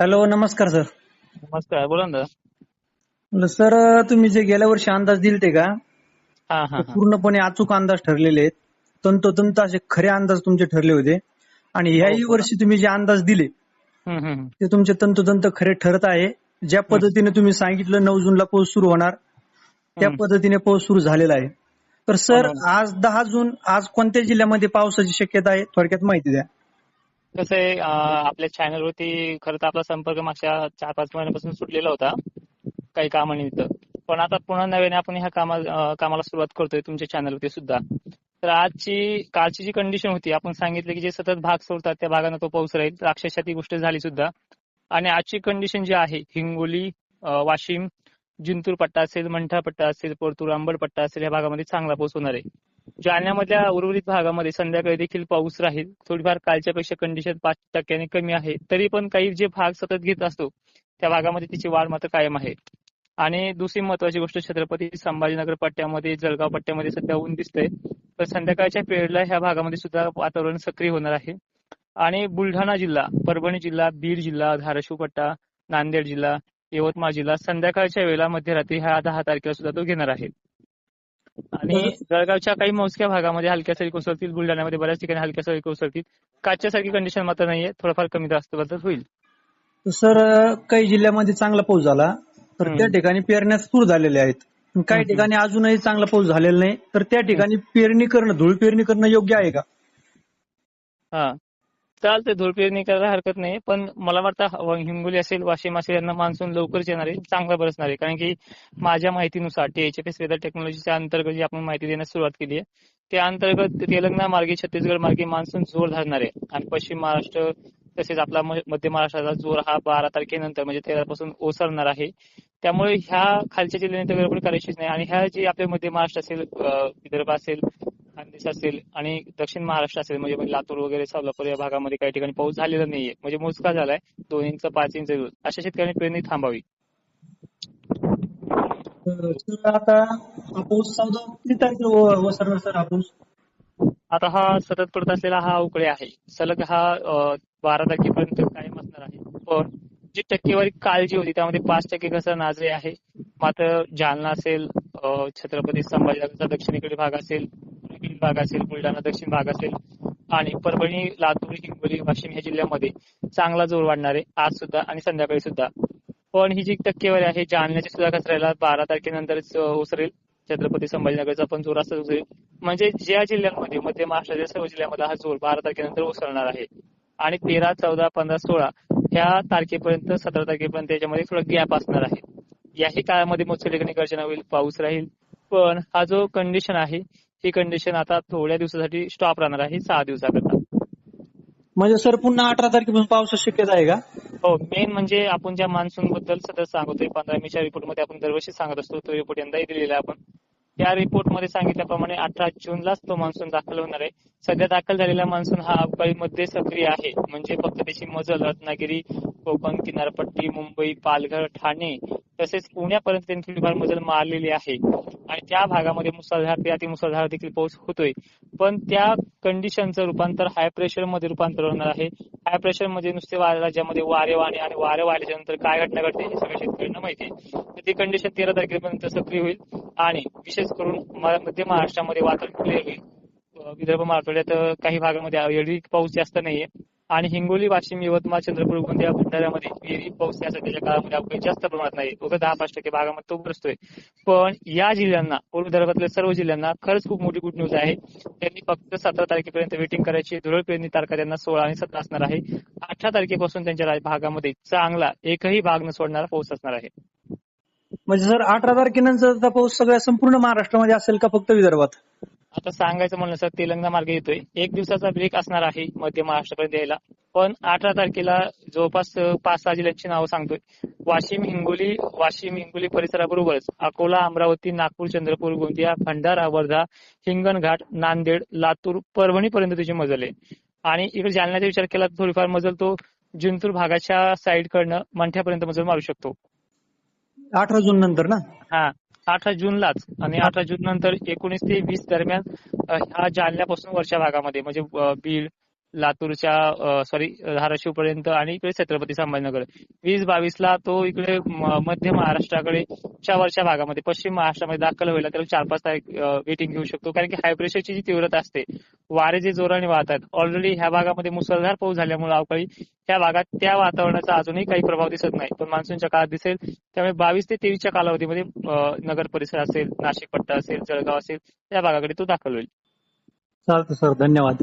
Hello नमस्कार sir. नमस्कार बोला ना. सर तुम्ही जे गेल्या वर्षी अंदाज दिलते का? हा हा ते हा. पूर्णपणे अचूक अंदाज ठरलेले आहेत. तंतोतंत असे खरे अंदाज तुमचे ठरले होते. आणि ह्याही हो का? वर्षी तुम्ही जे अंदाज दिले. ते तुमचे तंतोतंत खरे ठरत आहे. ज्या पद्धतीने तुम्ही सांगितलं नऊ जूनला पाऊस सुरू होणार त्या. पद्धतीने पाऊस सुरू झालेला आहे. तर सर हो. आज दहा जून आज कोणत्या जिल्ह्यामध्ये पावसाची शक्यता आहे? थोडक्यात माहिती द्या. कसं आहे आपल्या चॅनल वरती खरं तर आपला संपर्क मागच्या चार पाच महिन्यापासून सुटलेला होता काही कामानिमित्त पण आता पुन्हा नव्याने आपण ह्या कामा कामाला सुरुवात करतोय तुमच्या चॅनलवरती सुद्धा. तर आजची कालची जी कंडिशन होती आपण सांगितलं की जे सतत भाग सोडतात त्या भागांना तो पाऊस राहील. अक्षरशः ती गोष्ट झाली सुद्धा. आणि आजची कंडिशन जी आहे हिंगोली वाशिम जिंतूर पट्टा असेल मंठा पट्टा असेल परतूर अंबड पट्टा असेल या भागामध्ये चांगला पाऊस होणार आहे. जालन्यामधल्या उर्वरित भागामध्ये संध्याकाळी देखील पाऊस राहील. थोडीफार कालच्या पेक्षा कंडिशन पाच टक्क्याने कमी आहे. तरी पण काही जे भाग सतत घेत असतो त्या भागामध्ये तिची वाढ मात्र कायम आहे. आणि दुसरी महत्वाची गोष्ट छत्रपती संभाजीनगर पट्ट्यामध्ये जळगाव पट्ट्यामध्ये सध्या ऊन दिसतंय. तर संध्याकाळच्या पिरियडला ह्या भागामध्ये सुद्धा वातावरण सक्रिय होणार आहे. आणि बुलढाणा जिल्हा परभणी जिल्हा बीड जिल्हा धाराशिव पट्टा नांदेड जिल्हा यवतमाळ जिल्हा संध्याकाळच्या वेळेला मध्यरात्री ह्या दहा तारखेला सुद्धा तो घेणार आहे. आणि जळगावच्या काही मोजक्या भागामध्ये हलक्या सरी कोसळतील बुलढाण्यामध्ये बऱ्याच ठिकाणी हलक्या सरी कोसळतील. काचच्यासारखी कंडिशन मात्र नाहीये. थोडंफार कमी जास्त बदल होईल. सर काही जिल्ह्यामध्ये चांगला पाऊस झाला तर. त्या ठिकाणी पेरण्या सुरू झालेल्या आहेत. काही. ठिकाणी अजूनही चांगला पाऊस झालेला नाही तर त्या ठिकाणी पेरणी करणं धूळ पेरणी करणं योग्य आहे का? चालते चालतंय करायला हरकत नाही पण मला वाटतं हिंगोली असेल वाशिम असेल यांना मान्सून लवकरच येणार आहे. चांगला बरसणार आहे. कारण की माझ्या माहितीनुसार टीएचएफएस वेदर टेक्नॉलॉजीच्या अंतर्गत जी आपण माहिती देण्यास सुरुवात केली आहे त्या अंतर्गत तेलंगणा मार्गे छत्तीसगड मार्गे मान्सून जोर धरणार आहे. आणि पश्चिम महाराष्ट्र तसेच आपला मध्य महाराष्ट्राचा जोर हा बारा तारखेनंतर म्हणजे तेरापासून ओसरणार आहे. त्यामुळे ह्या खालच्या जिल्ह्याने तर गडबड करायचीच नाही. आणि ह्या जे आपले मध्य महाराष्ट्र असेल विदर्भ असेल खानदेश असेल आणि दक्षिण महाराष्ट्र असेल म्हणजे लातूर वगैरे सोलापूर या भागामध्ये काही ठिकाणी पाऊस झालेला नाहीये. म्हणजे मोजका झालाय दोन इंच पाच इंच अशा शेतकऱ्यांनी पेरणी थांबावी. सर आता हा पाऊस चौदा किती तारखेला व- वसरणार सर हा पाऊस? आता हा सतत पडत असलेला हा उकडे आहे. सलग हा बारा तारखेपर्यंत कायम असणार आहे. पण जी टक्केवारी काल जी होती त्यामध्ये पाच टक्के कसं नाजरे आहे. मात्र जालना असेल छत्रपती संभाजीनगरचा दक्षिणेकडील भाग असेल भाग असेल बुलढाणा दक्षिण भाग असेल आणि परभणी लातूर हिंगोली वाशिम या जिल्ह्यामध्ये चांगला जोर वाढणार आहे आज सुद्धा आणि संध्याकाळी सुद्धा. पण ही जी टक्केवारी आहे जालन्याची सुद्धा घसरायला बारा तारखेनंतरच उसरेल छत्रपती संभाजीनगरचा पण जोर असाच ओसरेल. म्हणजे ज्या जिल्ह्यांमध्ये मध्य महाराष्ट्राच्या सर्व जिल्ह्यामध्ये हा जोर बारा तारखेनंतर ओसरणार आहे आणि तेरा चौदा पंधरा सोळा ह्या तारखेपर्यंत सतरा तारखेपर्यंत याच्यामध्ये थोडा गॅप असणार आहे. याही काळामध्ये मोठ्या ठिकाणी गर्जना होईल पाऊस राहील. पण हा जो कंडिशन आहे ही कंडिशन आता थोड्या दिवसासाठी स्टॉप राहणार आहे सहा दिवसाकरता. म्हणजे सर पुन्हा अठरा तारखेपासून पावसाची शक्यता आहे का? हो मेन म्हणजे आपण ज्या मान्सून बद्दल सतत सांगतोय पंधरा मेच्या रिपोर्टमध्ये आपण दरवर्षी सांगत असतो तो रिपोर्ट यंदाही दिलेला आपण. त्या रिपोर्टमध्ये सांगितल्याप्रमाणे अठरा जूनलाच तो मान्सून दाखल होणार आहे. सध्या दाखल झालेला मान्सून हा अवकाळी मध्ये सक्रिय आहे. म्हणजे फक्त त्याची मजल रत्नागिरी कोकण किनारपट्टी मुंबई पालघर ठाणे तसेच पुण्यापर्यंत त्यांनी थोडीफार मजल मारलेली आहे. आणि त्या भागामध्ये मुसळधार ते अतिमुसळधार देखील पाऊस होतोय. पण त्या कंडिशनचं रूपांतर हाय प्रेशरमध्ये रूपांतर होणार आहे. हाय प्रेशरमध्ये नुसते राज्यामध्ये वारे वाणे आणि वारे वाढल्याच्या नंतर काय घटना घडते हे सगळ्या शेतकऱ्यांना माहिती आहे. तर ती कंडिशन तेरा तारखेपर्यंत सक्रिय होईल. आणि विशेष करून मध्य महाराष्ट्रामध्ये वातावरण क्लिअर होईल. विदर्भ मराठवाड्यात काही भागामध्ये एरवी पाऊस जास्त नाहीये. आणि हिंगोली वाशिम यवतमाळ चंद्रपूर गोंदिया भंडाऱ्यामध्ये एरवी पाऊस या सध्याच्या काळामध्ये अवकाळी जास्त प्रमाणात नाही. फक्त दहा पाच टक्के भागामध्ये तो बसतोय पण या जिल्ह्यांना पूर्व विदर्भातल्या सर्व जिल्ह्यांना खरंच खूप मोठी गुड न्यूज आहे. त्यांनी फक्त सतरा तारखेपर्यंत वेटिंग करायची. धुरळ पेरणी तारखा त्यांना सोळा आणि सतरा असणार आहे. अठरा तारखेपासून त्यांच्या राज- भागामध्ये चांगला एकही भाग न सोडणारा पाऊस असणार आहे. म्हणजे सर अठरा तारखेनंतरचा पाऊस सगळ्या संपूर्ण महाराष्ट्रामध्ये असेल का फक्त विदर्भात? आता सांगायचं म्हणलं सर तेलंगणा मार्गे येतोय. एक दिवसाचा ब्रेक असणार आहे मध्य महाराष्ट्रापर्यंत यायला. पण अठरा तारखेला जवळपास पाच सहा जिल्ह्यांची नावं सांगतोय. वाशिम हिंगोली वाशिम हिंगोली परिसराबरोबरच अकोला अमरावती नागपूर चंद्रपूर गोंदिया भंडारा वर्धा हिंगणघाट नांदेड लातूर परभणी पर्यंत त्याची मजल आहे. आणि इकडे जालन्याचा विचार केला तर थोडीफार मजल तो जिंतूर भागाच्या साईड कडनं मंठ्यापर्यंत मजल मारू शकतो. अठरा जून नंतर ना? हा. अठरा जूनलाच आणि अठरा जून नंतर एकोणीस ते वीस दरम्यान ह्या जालन्यापासून वरच्या भागामध्ये म्हणजे बीड लातूरच्या सॉरी धाराशिव पर्यंत आणि इकडे छत्रपती संभाजीनगर. वीस बावीस ला तो इकडे मध्य महाराष्ट्राकडे च्या वरच्या भागामध्ये पश्चिम महाराष्ट्रामध्ये दाखल व्हायला त्याला चार पाच तारीख वेटिंग घेऊ शकतो. कारण की हाय प्रेशरची जी तीव्रता असते वारे जे जोराने वाहतात ऑलरेडी ह्या भागामध्ये मुसळधार पाऊस झाल्यामुळे अवकाळी त्या भागात त्या वातावरणाचा अजूनही काही प्रभाव दिसत नाही. पण मान्सूनच्या काळात दिसेल. त्यामुळे बावीस ते तेवीसच्या कालावधीमध्ये नगर परिसर असेल नाशिक पट्टा असेल जळगाव असेल त्या भागाकडे तो दाखल होईल. चालतं सर. धन्यवाद.